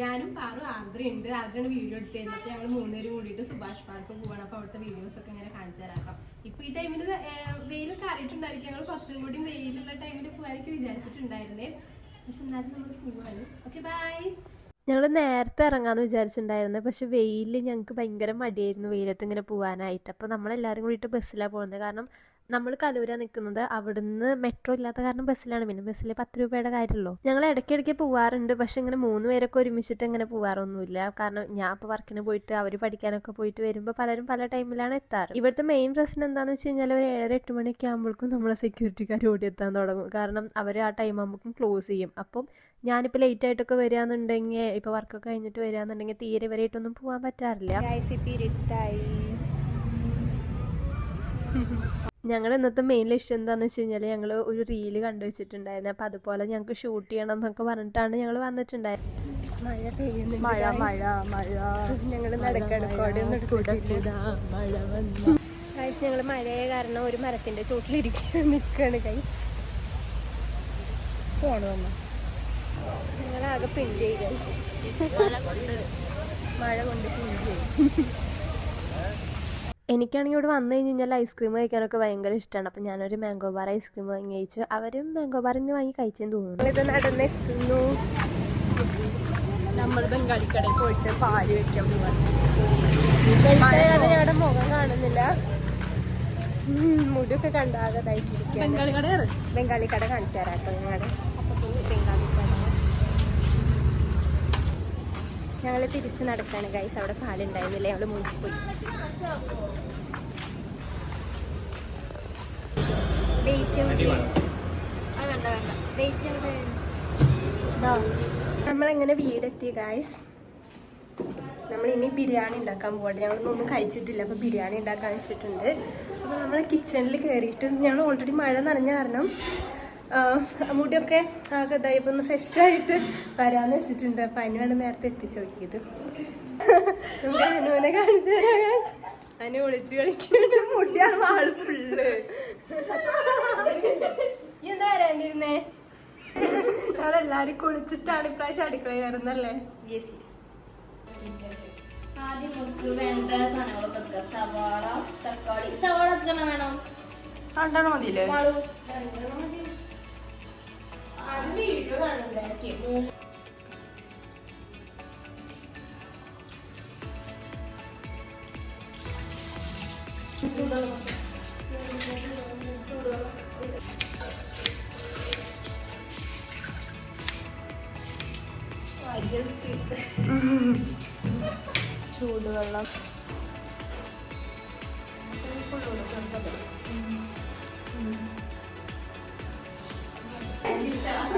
ഞാനും പാറു ആർദ്ര ഉണ്ട് ആർദ്രയാണ് വീഡിയോ എടുത്തിരുന്നത് അപ്പൊ ഞങ്ങൾ മൂന്നുപേരും കൂടിയിട്ട് സുഭാഷ് പാർക്ക് പോവാണ് അപ്പൊ അവിടുത്തെ വീഡിയോസ് ഒക്കെ ഇങ്ങനെ കാണിച്ചു തരാം ഇപ്പൊ ഈ ടൈമിൽ വെയിലൊക്കെ അറിയിട്ടുണ്ടായിരിക്കും. ഞങ്ങൾ കുറച്ചും കൂടി വെയിലുള്ള ടൈമിൽ പോകാനൊക്കെ വിചാരിച്ചിട്ടുണ്ടായിരുന്നേ. പക്ഷെ എന്നാലും നമ്മൾ പോവാണ്. ഓക്കെ ബൈ ഞങ്ങൾ നേരത്തെ ഇറങ്ങാമെന്ന് വിചാരിച്ചിട്ടുണ്ടായിരുന്നു. പക്ഷെ വെയിലിൽ ഞങ്ങൾക്ക് ഭയങ്കര മടിയായിരുന്നു വെയിലത്ത് ഇങ്ങനെ പോകാനായിട്ട് അപ്പോൾ നമ്മളെല്ലാവരും കൂടിയിട്ട് ബസ്സിലാണ് പോകുന്നത് കാരണം നമ്മൾ കലൂരാണ് നിൽക്കുന്നത് അവിടുന്ന് മെട്രോ ഇല്ലാത്ത കാരണം ബസ്സിലാണ്. പിന്നെ ബസ്സിൽ പത്ത് രൂപയുടെ കാര്യമുള്ളൂ. ഞങ്ങൾ ഇടയ്ക്കിടയ്ക്ക് പോവാറുണ്ട്. പക്ഷെ ഇങ്ങനെ മൂന്ന് പേരൊക്കെ ഒരുമിച്ചിട്ട് ഇങ്ങനെ പോവാറൊന്നുമില്ല. കാരണം ഞാൻ ഇപ്പോൾ വർക്കിന് പോയിട്ട് അവർ പഠിക്കാനൊക്കെ പോയിട്ട് വരുമ്പോൾ പലരും പല ടൈമിലാണ് എത്താറ്. ഇവിടുത്തെ മെയിൻ പ്രശ്നം എന്താണെന്ന് വെച്ച് കഴിഞ്ഞാൽ ഒരു ഏഴര എട്ട് മണിയൊക്കെ ആകുമ്പോഴേക്കും നമ്മളെ സെക്യൂരിറ്റിക്കാർ എത്താൻ തുടങ്ങും. കാരണം അവർ ആ ടൈം ആകുമ്പോഴേക്കും ക്ലോസ് ചെയ്യും. അപ്പം ഞാനിപ്പോൾ ലേറ്റ് ആയിട്ടൊക്കെ വരികയെന്നുണ്ടെങ്കിൽ ഇപ്പോൾ വർക്കൊക്കെ കഴിഞ്ഞിട്ട് വരികയെന്നുണ്ടെങ്കിൽ തീരെ വരെയായിട്ടൊന്നും പോകാൻ പറ്റാറില്ല. ഞങ്ങളുടെ ഇന്നത്തെ മെയിൻ ലക്ഷ്യം എന്താണെന്ന് വെച്ച് കഴിഞ്ഞാൽ ഞങ്ങൾ ഒരു റീൽ കണ്ടുവച്ചിട്ടുണ്ടായിരുന്നു അപ്പം അതുപോലെ ഞങ്ങൾക്ക് ഷൂട്ട് ചെയ്യണം എന്നൊക്കെ പറഞ്ഞിട്ടാണ് ഞങ്ങൾ വന്നിട്ടുണ്ടായിരുന്നത് മഴ മഴ മഴ ഞങ്ങൾ നടക്കടക്കോടെ ഞങ്ങൾ മഴയെ കാരണം ഒരു മരത്തിന്റെ ചൂട്ടിലിരിക്കാൻ നിൽക്കുകയാണ് കൈസ് ഫോൺ വന്നു? ഞങ്ങളാകെ പിണ്ടി ഗൈസ് മഴ കൊണ്ട് പിണ്ടി. എനിക്കാണെങ്കിൽ ഇവിടെ വന്നു കഴിഞ്ഞ് കഴിഞ്ഞാൽ ഐസ്ക്രീം കഴിക്കാനൊക്കെ ഭയങ്കര ഇഷ്ടമാണ് അപ്പം ഞാനൊരു മാംഗോ ബാർ ഐസ്ക്രീം വാങ്ങി കഴിച്ചു. അവരും മാംഗോ ബാർ തന്നെ വാങ്ങി കഴിച്ചെന്ന് തോന്നുന്നു. ഇത് നടന്നെത്തുന്നു. നമ്മൾ ബംഗാളിക്കടയിൽ പോയിട്ട് പാൽ വെക്കാൻ ഞങ്ങളുടെ മുഖം കാണുന്നില്ല. മുടിയൊക്കെ കണ്ടാകതായിട്ടിരിക്കും ബംഗാളി കട ബംഗാളി കട കാണിച്ചു തരാം കേട്ടോ ഞങ്ങളുടെ ബംഗാളി കട ഞങ്ങൾ തിരിച്ച് നടക്കാണ്. ഗൈസ് അവിടെ പാലുണ്ടായിരുന്നില്ല? ഞങ്ങൾ പോയി നമ്മളെങ്ങനെ വീടെത്തി ഗായ്സ് നമ്മൾ ഇനി ബിരിയാണി ഉണ്ടാക്കാൻ പോകട്ടെ ഞങ്ങളൊന്നും കഴിച്ചിട്ടില്ല. അപ്പോൾ ബിരിയാണി ഉണ്ടാക്കാൻ വെച്ചിട്ടുണ്ട്. അപ്പോൾ നമ്മളെ കിച്ചണിൽ കയറിയിട്ട് ഞങ്ങൾ ഓൾറെഡി മഴ നനഞ്ഞ കാരണം മുടിയൊക്കെ ആകെ ദൈവം ഫ്രഷായിട്ട് ഒന്ന് ഫ്രഷ് ആയിട്ട് വരാന്ന് വെച്ചിട്ടുണ്ട്. അപ്പം അനുവാണ് നേരത്തെ എത്തിച്ചു നോക്കിയത്. നമുക്ക് അനുവിനെ കാണിച്ചു തരാം. അനു ഒളിച്ചു കളിക്കുന്നുണ്ട് മുടിയാണ് ആൾ ഫുള്ള് എന്താ വരാണ്ടിരുന്നേ? ഞങ്ങളെല്ലാരും കുളിച്ചിട്ടാണ് ഇപ്രാവശ്യം അടുക്കള കയറുന്നല്ലേ ആദ്യം നമുക്ക് വേണ്ട സാധനങ്ങളൊക്കെ എടുക്കാം. സവാള തക്കാളി. സവാള എത്ര വേണം? രണ്ടെണ്ണം മതിയില്ലേ? മാളു. അത് വീഡിയോ കാണണ്ടേ ഓക്കേ, മൂന്ന് ചൂടുവെള്ളം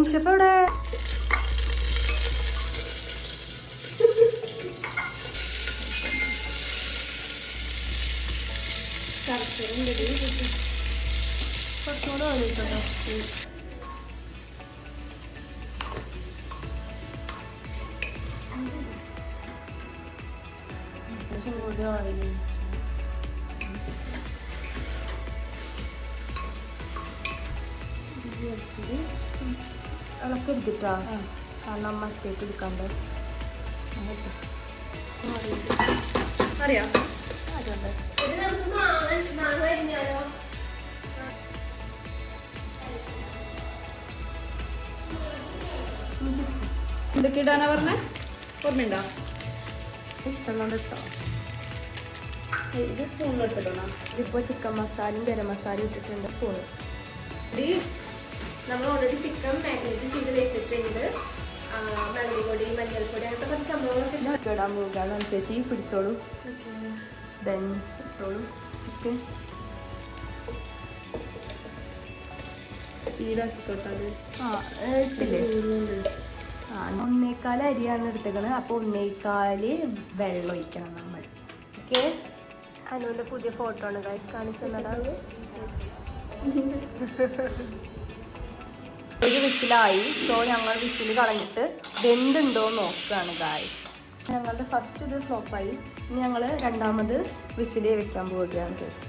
മെയിൻ ഷെഫ് എവിടെ കുറച്ചുകൂടെ വേണ്ടിയിട്ടുണ്ടോ കുറച്ചും കൂടി ഓയിൽ എടുത്തിട്ടാ? കാരണം മറ്റേക്ക് എടുക്കാണ്ട്. അറിയാം എന്തൊക്കെ ഇടാനാ പറഞ്ഞ? ഓർമ്മയുണ്ടോ? ഇഷ്ടമുള്ളത് ഇട്ടോ. ഇത് ഇട്ടിട്ടുണ്ടോ ഇതിപ്പോ ചിക്കൻ മസാലയും ഗരം മസാലയും ഇട്ടിട്ടുണ്ട് ഇത് നമ്മൾ ഓൾറെഡി ചിക്കൻ മാരിനേറ്റ് ചെയ്ത് വെച്ചിട്ടുണ്ട്. മല്ലിപ്പൊടി മഞ്ഞൾപ്പൊടി അങ്ങനത്തെ കുറച്ച് സംഭവങ്ങളൊക്കെ ഇടാൻ പോകുകയാണ് അനുസരിച്ച് പിടിച്ചോളൂ. ദെൻ ഇട്ടോളൂ. ചിക്കൻ സ്പീഡാക്കിക്കോട്ടത് ആ ഇട്ടില്ലേ? ആ ഒന്നേക്കാൽ അരിയാണ് എടുത്തേക്കണത്. അപ്പോൾ ഒന്നേക്കാൽ വെള്ളം ഒഴിക്കണം നമ്മൾ. ഓക്കെ അനുവിന്റെ പുതിയ ഫോട്ടോ ആണ് ഗൈസ് കാണിച്ചു തന്നതാണ് ഒരു വിസിലായി. സോ ഞങ്ങൾ വിസിൽ കളഞ്ഞിട്ട് വെന്തുണ്ടോ എന്ന് നോക്കുകയാണ് ഗായ് ഞങ്ങളുടെ ഫസ്റ്റ് ഇത് ഫ്ലോപ്പായി ഇനി ഞങ്ങൾ രണ്ടാമത് വിസിലേ വെക്കാൻ പോവുകയാണ് ഗൈസ്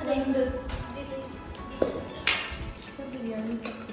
അതെന്ത് ബിരിയാണി സക്സസ്